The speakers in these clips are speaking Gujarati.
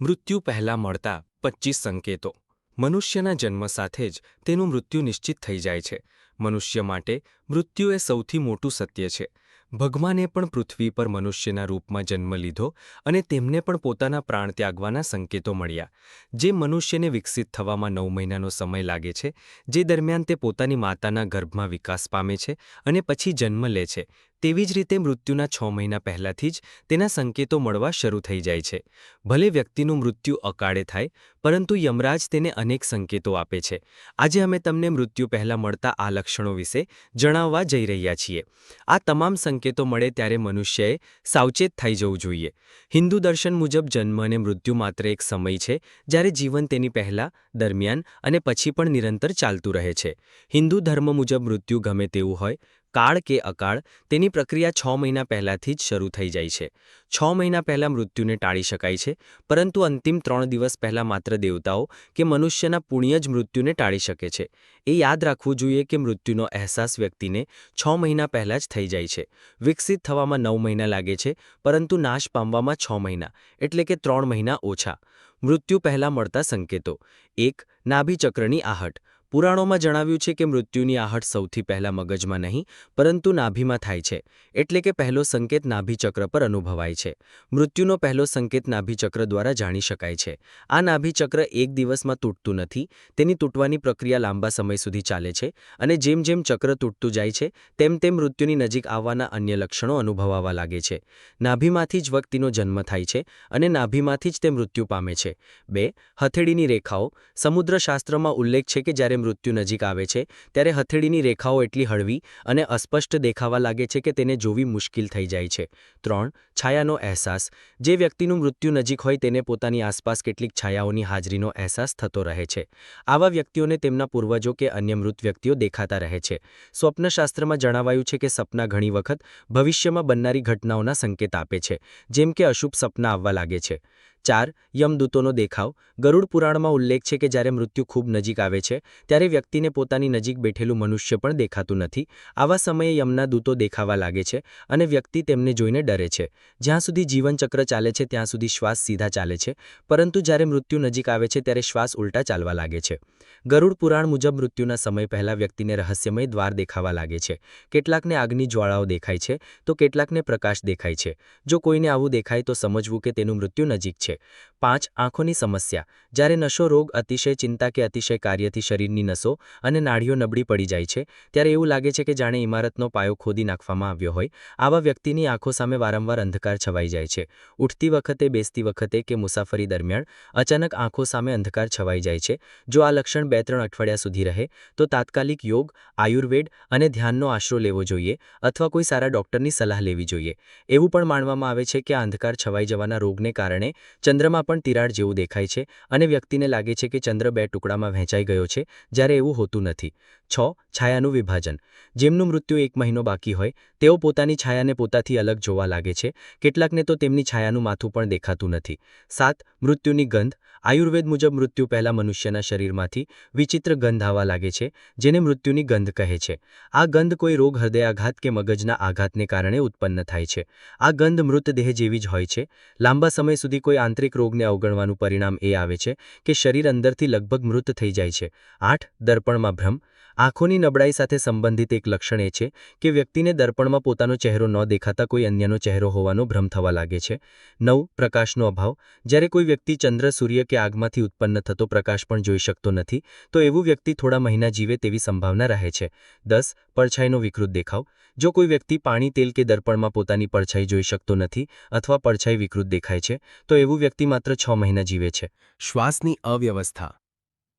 મૃત્યુ પહેલાં મળતા પચીસ સંકેતો. મનુષ્યના જન્મ સાથે જ તેનું મૃત્યુ નિશ્ચિત થઈ જાય છે. મનુષ્ય માટે મૃત્યુ એ સૌથી મોટું સત્ય છે. ભગવાને પણ પૃથ્વી પર મનુષ્યના રૂપમાં જન્મ લીધો અને તેમને પણ પોતાના પ્રાણ ત્યાગવાના સંકેતો મળ્યા. જે મનુષ્યને વિકસિત થવામાં નવ મહિનાનો સમય લાગે છે, જે દરમિયાન તે પોતાની માતાના ગર્ભમાં વિકાસ પામે છે અને પછી જન્મ લે છે. તેવી જ રીતે મૃત્યુના છ મહિના પહેલાંથી જ તેના સંકેતો મળવા શરૂ થઈ જાય છે. ભલે વ્યક્તિનું મૃત્યુ અકાળે થાય, પરંતુ યમરાજ તેને અનેક સંકેતો આપે છે. આજે અમે તમને મૃત્યુ પહેલાં મળતા આ લક્ષણો વિશે જણાવવા જઈ રહ્યા છીએ. આ તમામ સંકેતો મળે ત્યારે મનુષ્યએ સાવચેત થઈ જવું જોઈએ. હિન્દુ દર્શન મુજબ જન્મ અને મૃત્યુ માત્ર એક સમય છે, જ્યારે જીવન તેની પહેલાં, દરમિયાન અને પછી પણ નિરંતર ચાલતું રહે છે. હિન્દુ ધર્મ મુજબ મૃત્યુ ગમે તેવું હોય કાળ કે અકાળ તેની પ્રક્રિયા છ મહિના પહેલાંથી જ શરૂ થઈ જાય છે. છ મહિના પહેલાં મૃત્યુને ટાળી શકાય છે, પરંતુ અંતિમ ત્રણ દિવસ પહેલાં માત્ર દેવતાઓ કે મનુષ્યના પુણ્ય જ મૃત્યુને ટાળી શકે છે. એ યાદ રાખવું જોઈએ કે મૃત્યુનો અહેસાસ વ્યક્તિને છ મહિના પહેલાં જ થઈ જાય છે. વિકસિત થવામાં નવ મહિના લાગે છે, પરંતુ નાશ પામવામાં છ મહિના, એટલે કે ત્રણ મહિના ઓછા. મૃત્યુ પહેલાં મળતા સંકેતો. એક, નાભિચક્રની આહટ. પુરાણોમાં જણાવ્યું છે કે મૃત્યુની આહટ સૌથી પહેલા મગજમાં નહીં, પરંતુ નાભીમાં થાય છે. એટલે કે પહેલો સંકેત નાભિચક્ર પર અનુભવાય છે. મૃત્યુનો પહેલો સંકેત નાભિચક્ર દ્વારા જાણી શકાય છે. આ નાભિચક્ર એક દિવસમાં તૂટતું નથી, તેની તૂટવાની પ્રક્રિયા લાંબા સમય સુધી ચાલે છે અને જેમ જેમ ચક્ર તૂટતું જાય છે, તેમ તેમ મૃત્યુની નજીક આવવાના અન્ય લક્ષણો અનુભવાવા લાગે છે. નાભીમાંથી જ વ્યક્તિનો જન્મ થાય છે અને નાભીમાંથી જ તે મૃત્યુ પામે છે. બે, હથેળીની રેખાઓ. સમુદ્રશાસ્ત્રમાં ઉલ્લેખ છે કે જ્યારે મૃત્યુ નજીક આવે છે, ત્યારે હથેળીની રેખાઓ એટલી હળવી અને અસ્પષ્ટ દેખાવા લાગે છે કે તેને જોવી મુશ્કેલ થઈ જાય છે. ત્રણ, છાયાનો અહેસાસ. જે વ્યક્તિનું મૃત્યુ નજીક હોય તેને પોતાની આસપાસ કેટલીક છાયાઓની હાજરીનો અહેસાસ થતો રહે છે. આવા વ્યક્તિઓને તેમના પૂર્વજો કે અન્ય મૃત વ્યક્તિઓ દેખાતા રહે છે. સ્વપ્નશાસ્ત્રમાં જણાવાયું છે કે સપના ઘણી વખત ભવિષ્યમાં બનનારી ઘટનાઓના સંકેત આપે છે, જેમ કે અશુભ સપના આવવા લાગે છે. ચાર યમદૂતોનો દેખાવ. ગરુડ પુરાણમાં ઉલ્લેખ છે કે જ્યારે મૃત્યુ ખૂબ નજીક આવે છે, ત્યારે વ્યક્તિને પોતાની નજીક બેઠેલું મનુષ્ય પણ દેખાતું નથી. આવા સમયે યમના દૂતો દેખાવા લાગે છે અને વ્યક્તિ તેમને જોઈને ડરે છે. જ્યાં સુધી જીવનચક્ર ચાલે છે, ત્યાં સુધી શ્વાસ સીધા ચાલે છે. પરંતુ જ્યારે મૃત્યુ નજીક આવે છે, ત્યારે શ્વાસ ઉલટા ચાલવા લાગે છે. ગરુડ પુરાણ મુજબ મૃત્યુના સમય પહેલાં વ્યક્તિને રહસ્યમય દ્વાર દેખાવા લાગે છે. કેટલાકને આગની જ્વાળાઓ દેખાય છે, તો કેટલાકને પ્રકાશ દેખાય છે. જો કોઈને આવું દેખાય, તો સમજવું કે તેનું મૃત્યુ નજીક છે. হচ্ছে પાંચ આંખોની સમસ્યા. જ્યારે નશો રોગ અતિશય ચિંતા કે અતિશય કાર્યથી શરીરની નસો અને નાળીઓ નબળી પડી જાય છે, ત્યારે એવું લાગે છે કે જાણે ઇમારતનો પાયો ખોદી નાખવામાં આવ્યો હોય. આવા વ્યક્તિની આંખો સામે વારંવાર અંધકાર છવાઈ જાય છે. ઉઠતી વખતે, બેસતી વખતે કે મુસાફરી દરમિયાન અચાનક આંખો સામે અંધકાર છવાઈ જાય છે. જો આ લક્ષણ બે ત્રણ અઠવાડિયા સુધી રહે, તો તાત્કાલિક યોગ, આયુર્વેદ અને ધ્યાનનો આશરો લેવો જોઈએ અથવા કોઈ સારા ડોક્ટરની સલાહ લેવી જોઈએ. એવું પણ માનવામાં આવે છે કે આ અંધકાર છવાઈ જવાના રોગને કારણે ચંદ્રમાં પણ તિરાડ જેવું દેખાય છે અને વ્યક્તિને લાગે છે કે ચંદ્ર બે ટુકડામાં વહેંચાઈ ગયો છે, જ્યારે એવું હોતું નથી. છ. છાયાનું વિભાજન. જેમનું મૃત્યુ એક મહિનો બાકી હોય, તેઓ પોતાની છાયાને પોતાથી અલગ જોવા લાગે છે. કેટલાકને તો તેમની છાયાનું માથું પણ દેખાતું નથી. સાત. મૃત્યુની ગંધ. આયુર્વેદ મુજબ મૃત્યુ પહેલાં મનુષ્યના શરીરમાંથી વિચિત્ર ગંધ આવવા લાગે છે, જેને મૃત્યુની ગંધ કહે છે. આ ગંધ કોઈ રોગ, હૃદયાઘાત કે મગજના આઘાતને કારણે ઉત્પન્ન થાય છે. આ ગંધ મૃતદેહ જેવી જ હોય છે. લાંબા સમય સુધી કોઈ આંતરિક રોગને અવગણવાનું પરિણામ એ આવે છે કે શરીર અંદરથી લગભગ મૃત થઈ જાય છે. આઠ, દર્પણમાં ભ્રમ. આંખોની નબળાઈ સાથે સંબંધિત એક લક્ષણ એ છે કે વ્યક્તિને દર્પણમાં પોતાનો ચહેરો ન દેખાતા કોઈ અન્યનો ચહેરો હોવાનો ભ્રમ થવા લાગે છે. નવ, પ્રકાશનો અભાવ. જ્યારે કોઈ વ્યક્તિ ચંદ્ર, સૂર્ય કે આગમાંથી ઉત્પન્ન થતો પ્રકાશ પણ જોઈ શકતો નથી, તો એવું વ્યક્તિ થોડા મહિના જીવે તેવી સંભાવના રહે છે. દસ, પડછાઈનો વિકૃત દેખાવ. જો કોઈ વ્યક્તિ પાણી, તેલ કે દર્પણમાં પોતાની પડછાઈ જોઈ શકતો નથી અથવા પડછાઈ વિકૃત દેખાય છે, તો એવું વ્યક્તિ માત્ર છ મહિના જીવે છે. શ્વાસની અવ્યવસ્થા.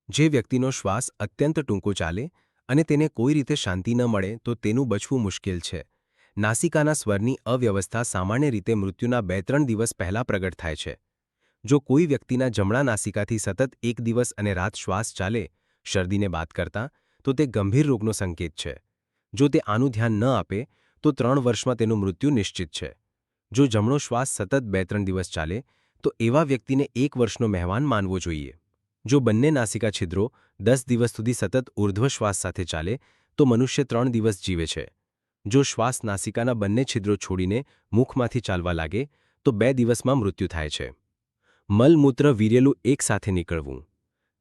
જે વ્યક્તિનો શ્વાસ અત્યંત ટૂંકો ચાલે અને તેને કોઈ રીતે શાંતિ ન મળે તો તેનું બચવું મુશ્કેલ છે. નાસિકાના સ્વરની અવ્યવસ્થા સામાન્ય રીતે મૃત્યુના બે ત્રણ દિવસ પહેલાં પ્રગટ થાય છે. જો કોઈ વ્યક્તિના જમણા નાસિકાથી સતત એક દિવસ અને રાત શ્વાસ ચાલે, શરદીને બાદ કરતાં, તો તે ગંભીર રોગનો સંકેત છે. જો તે આનું ધ્યાન ન આપે, તો ત્રણ વર્ષમાં તેનું મૃત્યુ નિશ્ચિત છે. જો જમણો શ્વાસ સતત બે ત્રણ દિવસ ચાલે, તો એવા વ્યક્તિને એક વર્ષનો મહેમાન માનવો જોઈએ. જો બંને નાસિકા છિદ્રો દસ દિવસ સુધી સતત ઉર્ધ્વશ્વાસ સાથે ચાલે, તો મનુષ્ય ત્રણ દિવસ જીવે છે. જો શ્વાસ નાસિકાના બંને છિદ્રો છોડીને મુખમાંથી ચાલવા લાગે, તો બે દિવસમાં મૃત્યુ થાય છે. મલમૂત્ર વીર્યલું એકસાથે નીકળવું.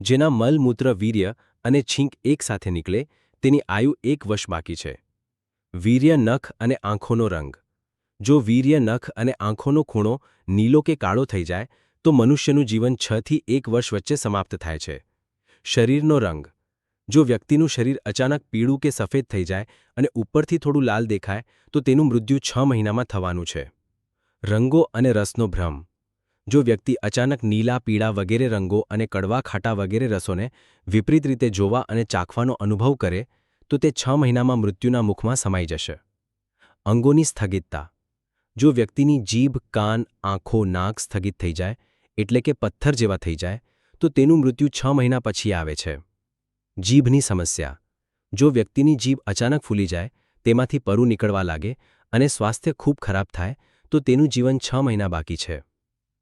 જેના મલમૂત્ર વીર્ય અને છીંક એકસાથે નીકળે, તેની આયુ એક વર્ષ બાકી છે. વીર્ય નખ અને આંખોનો રંગ. જો વીર્ય નખ અને આંખોનો ખૂણો નીલો કે કાળો થઈ જાય તો મનુષ્યનું જીવન છ થી એક વર્ષ વચ્ચે સમાપ્ત થાય છે. શરીરનો રંગ. જો વ્યક્તિનું શરીર અચાનક પીળું કે સફેદ થઈ જાય અને ઉપરથી થોડું લાલ દેખાય, તો તેનું મૃત્યુ છ મહિનામાં થવાનું છે. રંગો અને રસનો ભ્રમ. જો વ્યક્તિ અચાનક નીલા, પીળા વગેરે રંગો અને કડવા, ખાટા વગેરે રસોને વિપરીત રીતે જોવા અને ચાખવાનો અનુભવ કરે, તો તે છ મહિનામાં મૃત્યુના મુખમાં સમાઈ જશે. અંગોની સ્થગિતતા. જો વ્યક્તિની જીભ, કાન, આંખો, નાક સ્થગિત થઈ જાય એટલે કે પથ્થર જેવા થઈ જાય, તો તેનું મૃત્યુ છ મહિના પછી આવે છે. જીભની સમસ્યા. જો વ્યક્તિની જીભ અચાનક ફૂલી જાય, તેમાંથી પરુ નીકળવા લાગે અને સ્વાસ્થ્ય ખૂબ ખરાબ થાય, તો તેનું જીવન છ મહિના બાકી છે.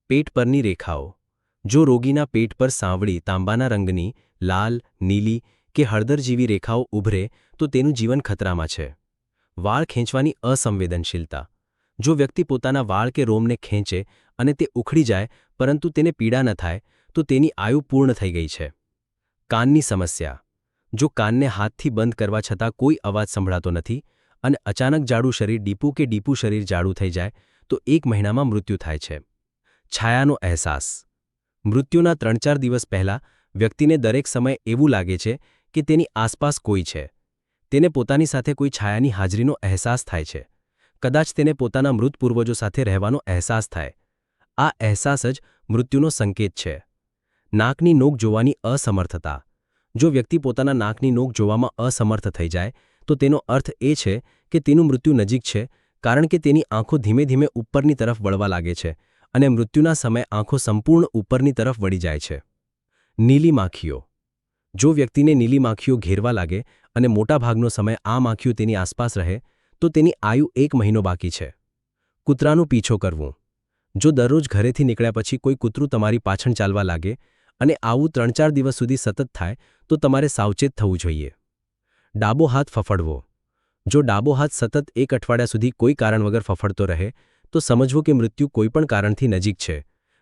પેટ પરની રેખાઓ. જો રોગીના પેટ પર સાંવળી, તાંબાના રંગની, લાલ, નીલી કે હળદર જેવી રેખાઓ ઉભરે, તો તેનું જીવન ખતરામાં છે. વાળ ખેંચવાની અસંવેદનશીલતા. જો વ્યક્તિ પોતાના વાળ કે રોમને ખેંચે અને તે ઉખડી જાય પરંતુ તેને પીડા ન થાય, તો તેની આયુ પૂર્ણ થઈ ગઈ છે. કાનની સમસ્યા. જો કાનને હાથથી બંધ કરવા છતાં કોઈ અવાજ સંભળાતો નથી અને અચાનક જાડું શરીર ડીપું કે ડીપું શરીર જાડું થઈ જાય, તો એક મહિનામાં મૃત્યુ થાય છે. છાયાનો અહેસાસ. મૃત્યુના ત્રણ ચાર દિવસ પહેલાં વ્યક્તિને દરેક સમયે એવું લાગે છે કે તેની આસપાસ કોઈ છે. તેને પોતાની સાથે કોઈ છાયાની હાજરીનો અહેસાસ થાય છે. કદાચ તેને પોતાના મૃત પૂર્વજો સાથે રહેવાનો અહેસાસ થાય. આ અહેસાસ જ મૃત્યુનો સંકેત છે. નાકની નોક જોવાની અસમર્થતા. જો વ્યક્તિ પોતાના નાકની નોક જોવામાં અસમર્થ થઈ જાય, તો તેનો અર્થ એ છે કે તેનું મૃત્યુ નજીક છે, કારણ કે તેની આંખો ધીમે ધીમે ઉપરની તરફ વળવા લાગે છે અને મૃત્યુના સમયે આંખો સંપૂર્ણ ઉપરની તરફ વળી જાય છે. નીલી માખીઓ. જો વ્યક્તિને નીલી માખીઓ ઘેરવા લાગે અને મોટાભાગનો સમય આ માખીઓ તેની આસપાસ રહે, તો તેની આયુ એક મહિનો બાકી છે. કૂતરાનું પીછો કરવું. જો દરરોજ ઘરેથી નીકળ્યા પછી કોઈ કૂતરું તમારી પાછળ ચાલવા લાગે અને આવું ત્રણ ચાર દિવસ સુધી સતત થાય, તો તમારે સાવચેત થવું જોઈએ. ડાબો હાથ ફફડવો. જો ડાબો હાથ સતત એક અઠવાડિયા સુધી કોઈ કારણ વગર ફફડતો રહે, તો સમજવું કે મૃત્યુ કોઈપણ કારણથી નજીક છે.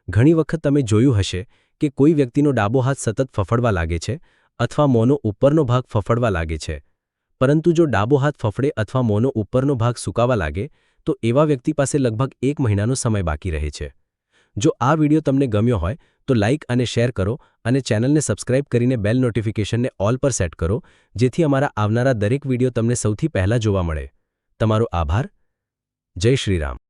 ઘણી વખત તમે જોયું હશે કે કોઈ વ્યક્તિનો ડાબો હાથ સતત ફફડવા લાગે છે અથવા મોંનો ઉપરનો ભાગ ફફડવા લાગે છે. પરંતુ જો ડાબો હાથ ફફડે અથવા મોંનો ઉપરનો ભાગ સુકાવા લાગે તો એવા વ્યક્તિ પાસે લગભગ એક મહિનાનો સમય બાકી રહે છે. જો આ વિડિયો તમને ગમ્યો હોય, તો લાઇક અને શેર કરો અને ચેનલને સબસ્ક્રાઇબ કરીને બેલ નોટિફિકેશનને ઓલ પર સેટ કરો, જેથી અમારા આવનારા દરેક વિડિયો તમને સૌથી પહેલા જોવા મળે. તમારો આભાર. જય શ્રીરામ